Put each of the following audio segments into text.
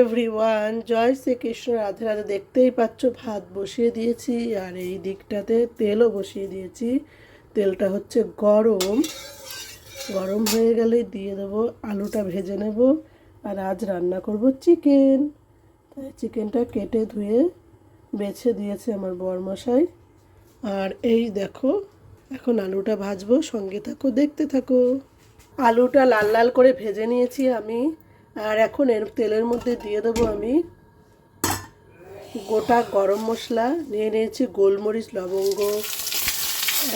Everyone জয় শ্রীকৃষ্ণ, রাধে রাধে। দেখতেই পাচ্ছ, ভাত বসিয়ে দিয়েছি, আর এই দিকটাতে তেলও বসিয়ে দিয়েছি। তেলটা হচ্ছে গরম। গরম হয়ে গেলে দিয়ে দেবো, আলুটা ভেজে নেব, আর আজ রান্না করব চিকেন। তাই চিকেনটা কেটে ধুয়ে বেছে দিয়েছে আমার বরমশাই। আর এই দেখো, এখন আলুটা ভাজবো, সঙ্গে থাকো, দেখতে থাকো। আলুটা লাল লাল করে ভেজে নিয়েছি আমি। আর এখন এর তেলের মধ্যে দিয়ে দেবো আমি গোটা গরম মশলা। নিয়ে নিয়েছি গোলমরিচ, লবঙ্গ,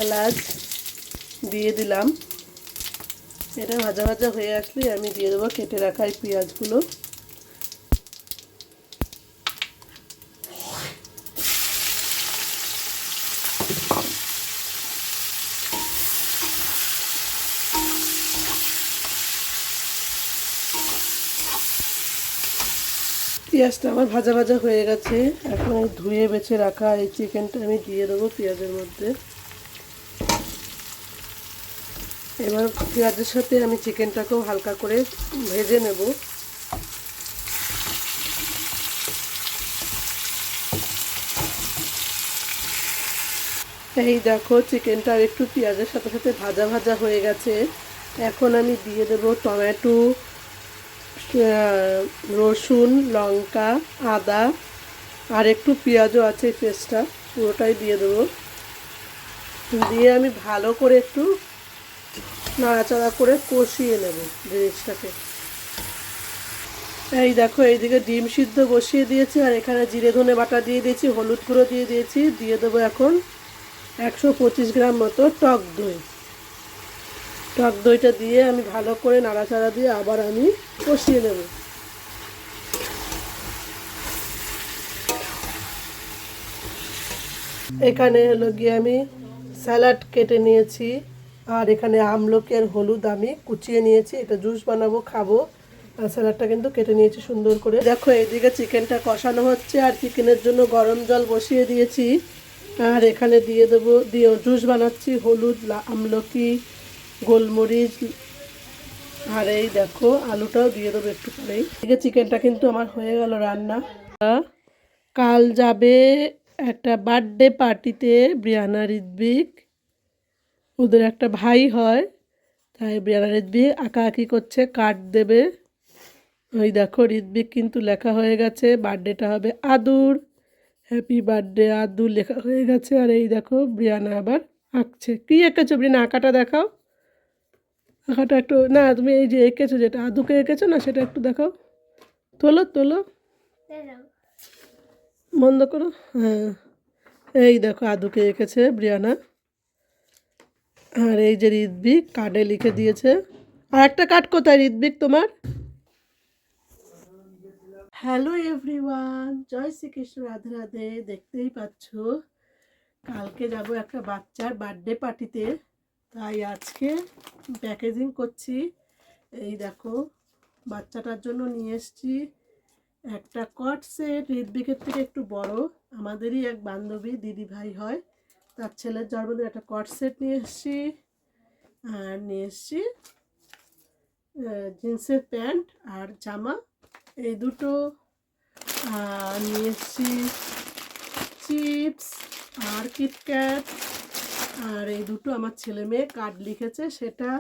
এলাচ দিয়ে দিলাম। এটা ভাজা ভাজা হয়ে আসলে আমি দিয়ে দেবো কেটে রাখা এই পেঁয়াজগুলো। পেঁয়াজটা আমার ভাজা ভাজা হয়ে গেছে। এখন ধুয়ে বেছে রাখা এই চিকেনটা আমি দিয়ে দেবো পেঁয়াজের মধ্যে। এবার পেঁয়াজের সাথে আমি চিকেনটাকেও হালকা করে ভেজে নেব। এই দেখো, চিকেনটা একটু পেঁয়াজের সাথে সাথে ভাজা ভাজা হয়ে গেছে। এখন আমি দিয়ে দেব টমেটো রসুন, লঙ্কা, আদা, আর একটু পেঁয়াজও আছে পেস্টটা, পুরোটাই দিয়ে দেবো। দিয়ে আমি ভালো করে একটু নাড়াচাড়া করে কষিয়ে নেব জিনিসটাকে। এই দেখো, এইদিকে ডিম সিদ্ধ বসিয়ে দিয়েছি, আর এখানে জিরে ধনে বাটা দিয়ে দিয়েছি, হলুদ গুঁড়ো দিয়ে দিয়েছি, দিয়ে দেবো এখন একশো পঁচিশ গ্রাম মতো টক দই। টক দইটা দিয়ে আমি ভালো করে নাড়াচাড়া দিয়ে আবার আমি কষিয়ে নেব। এখানে হলো গিয়ে আমি স্যালাড কেটে নিয়েছি, আর এখানে আমলকি আর হলুদ আমি কুচিয়ে নিয়েছি, এটা জুস বানাবো, খাব। আর স্যালাডটা কিন্তু কেটে নিয়েছি সুন্দর করে। দেখো, এইদিকে চিকেনটা কষানো হচ্ছে, আর চিকেনের জন্য গরম জল বসিয়ে দিয়েছি। আর এখানে দিয়ে দেবো, দিয়ে জুস বানাচ্ছি, হলুদ আমলকি গোলমরিচ, আর এই দেখো, আলুটাও দিয়ে দেবো একটু পরেই এদিকে চিকেনটা কিন্তু আমার হয়ে গেল রান্না। কাল যাবে একটা বার্থডে পার্টিতে ব্রিয়ানা ঋদ্বিক ওদের একটা ভাই হয়, তাই ব্রিয়ানা ঋদ্বিক আঁকাআঁকি করছে, কার্ড দেবে। ওই দেখো ঋদ্বিক কিন্তু লেখা হয়ে গেছে, বার্থডেটা হবে আদুর। হ্যাপি বার্থডে আদুর, লেখা হয়ে গেছে। আর এই দেখো, ব্রিয়ানা আবার আঁকছে। কী এঁকেছো ব্রিয়ানা? আঁকাটা দেখাও। আঁকাটা একটু, না, তুমি এই যে এঁকেছো যেটা, আদুকে এঁকেছো না, সেটা একটু দেখাও। তোলো তোলো। বন্ধ করো হ্যাঁ। এই দেখো, আদুকে এঁকেছে ব্রিয়ানা। আর এই যে ঋদ্বিক কার্ডে লিখে দিয়েছে। আর একটা কার্ড কোথায় ঋদ্বিক তোমার? হ্যালো এভরিওয়ান জয় শ্রীকৃষ্ণ, রাধে রাধে। দেখতেই পাচ্ছ, কালকে যাব একটা বাচ্চার বার্থডে পার্টিতে তাই আজকে প্যাকেজিং করছি। এই দেখো, বাচ্চাটার জন্য নিয়ে এসছি একটা কট সেট ঋদ্বিকের থেকে একটু বড়। আমাদেরই এক বান্ধবী, দিদি ভাই হয়। তার ছেলের জন্মদিন একটা কট সেট নিয়ে এসছি। আর নিয়ে এসছি জিন্সের প্যান্ট আর জামা। এই দুটো। আর নিয়ে এসছি চিপস আর কিটক্যাট আর এই দুটো আমার ছেলে মেয়ে কার্ড লিখেছে, সেটা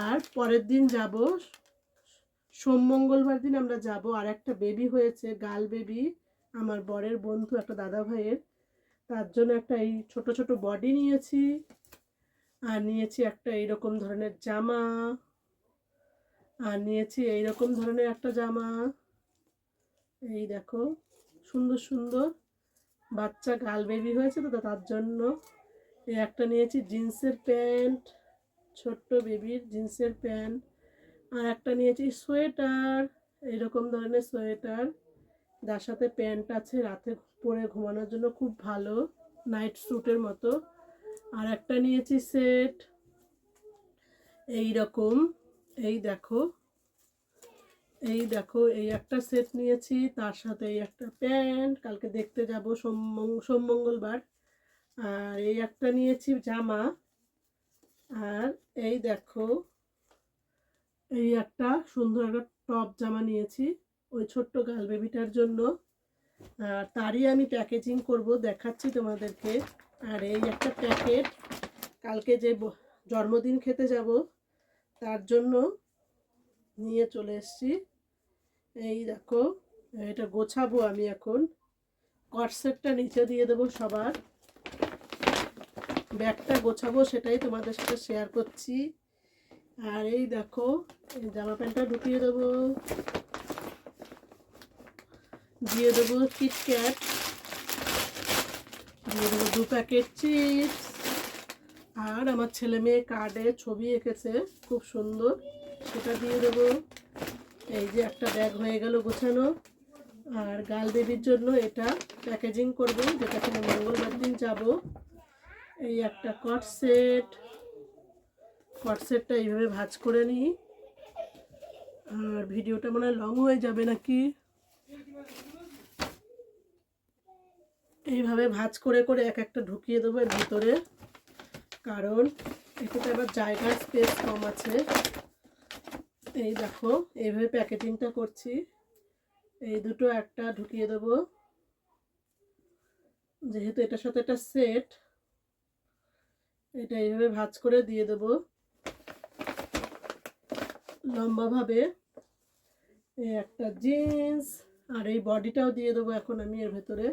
আর পরের দিন যাব, সোম মঙ্গলবার দিন আমরা যাব, আর একটা বেবি হয়েছে গাল বেবি আমার বরের বন্ধু, একটা দাদা ভাইয়ের। তার জন্য একটা এই ছোট ছোট বডি নিয়েছি, আর নিয়েছি একটা এইরকম ধরনের জামা, আর নিয়েছি এইরকম ধরনের একটা জামা। এই দেখো, সুন্দর সুন্দর বাচ্চা গাল বেবি হয়েছে তো তার জন্য একটা নিয়েছি জিন্সের প্যান্ট, ছোট্ট বেবির জিন্সের প্যান্ট। আর একটা নিয়েছি সোয়েটার এইরকম ধরনের সোয়েটার। যার সাথে প্যান্ট আছে রাতে পরে ঘুমানোর জন্য খুব ভালো, নাইট স্যুটের মতো। আর একটা নিয়েছি সেট এই রকম এই দেখো। এই দেখো, এই একটা সেট নিয়েছি, তার সাথে এই একটা প্যান্ট। কালকে দেখতে যাব সোম সোম মঙ্গলবার। আর এই একটা নিয়েছি জামা। আর এই দেখো, এই একটা সুন্দর একটা টপ জামা নিয়েছি ওই ছোট্ট গাল বেবিটার জন্য। আর তারই আমি প্যাকেজিং করব, দেখাচ্ছি তোমাদেরকে। আর এই একটা প্যাকেট কালকে যে জন্মদিন খেতে যাব, তার জন্য নিয়ে চলে এসছি। এই দেখো, এটা গোছাবো আমি এখন। কটসেটটা নিচে দিয়ে দেবো সবার। ব্যাগটা গোছাবো সেটাই তোমাদের সাথে শেয়ার করছি। আর এই দেখো জামা প্যান্টটা ঢুকিয়ে দেবো। দিয়ে দেবো কিটক্যাট দিয়ে দেবো দু প্যাকেট চিপস আর আমার ছেলে মেয়ে কার্ডে ছবি এঁকেছে, খুব সুন্দর। সেটা দিয়ে দেবো। এই যে একটা ব্যাগ হয়ে গেল গোছানো। আর গাল দেবীর জন্য এটা প্যাকেজিং করব, যেটা কিনা মঙ্গলবার দিন যাব। এই একটা কট সেট। কট সেটটা এইভাবে ভাজ করে নিই। আর ভিডিওটা মনে হয় লং হয়ে যাবে নাকি? এইভাবে ভাজ করে করে এক একটা ঢুকিয়ে দেবো এর ভিতরে। কারণ এটাতে আবার জায়গার স্পেস কম আছে। এই দেখো, এইভাবে প্যাকেটিংটা করছি। এই দুটো একটা ঢুকিয়ে দেবো। যেহেতু এটার সাথে একটা সেট এটা এইভাবে ভাজ করে দিয়ে দেবো। লম্বাভাবে। এই একটা জিন্স, আর এই বডিটাও দিয়ে দেবো এখন আমি এর ভেতরে।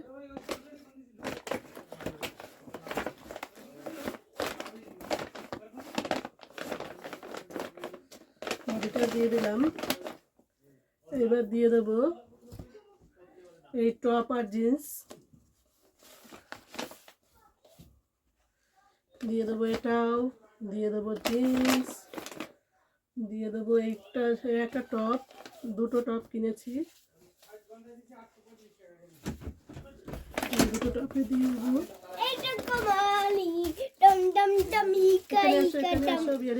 বডিটা দিয়ে দিলাম। এবার দিয়ে দেবো এই টপ আর জিন্স। দিয়ে দেবো এটাও দিয়ে দেবো জিন্স দিয়ে দেবো একটা একটা টপ দুটো টপ কিনেছি। দুটো টপে দিয়ে দেবো।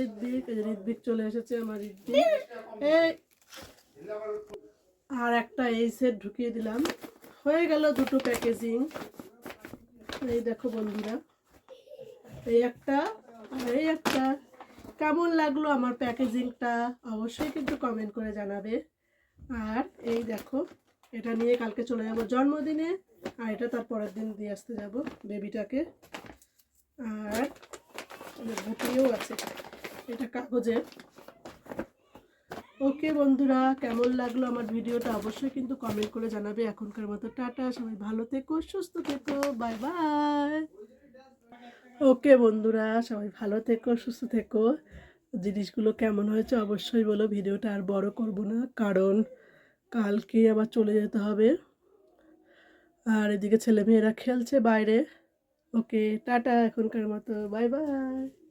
ঋদ্বিক ঋদ্বিক চলে এসেছে আমার ঋদ্বিক আর একটা এই সেট ঢুকিয়ে দিলাম। হয়ে গেল দুটো প্যাকেজিং এই দেখো বন্ধুরা। এই একটা আর এই একটা। কেমন লাগল আমার প্যাকেজিংটা? অবশ্যই কিন্তু কমেন্ট করে জানাবে। আর এই দেখো, এটা নিয়ে কালকে চলে যাব জন্মদিনে, আর এটা তার পরের দিন দিয়ে আসতে যাব বেবিটাকে। আর ভুটিও আছে। এটা কাগজের। ওকে বন্ধুরা, কেমন লাগল আমার ভিডিওটা? অবশ্যই কিন্তু কমেন্ট করে জানাবে। এখনকার মতো টাটা, সবাই ভালো থেকো, সুস্থ থেকো, বাই বাই। ওকে বন্ধুরা, সবাই ভালো থেকো, সুস্থ থেকো। জিনিসগুলো কেমন হয়েছে অবশ্যই বলো, ভিডিওটা আর বড় করব না, কারণ কালকে আবার চলে যেতে হবে। আর এদিকে ছেলেমেয়েরা খেলছে বাইরে। ওকে, টাটা এখনকার মতো, বাই বাই।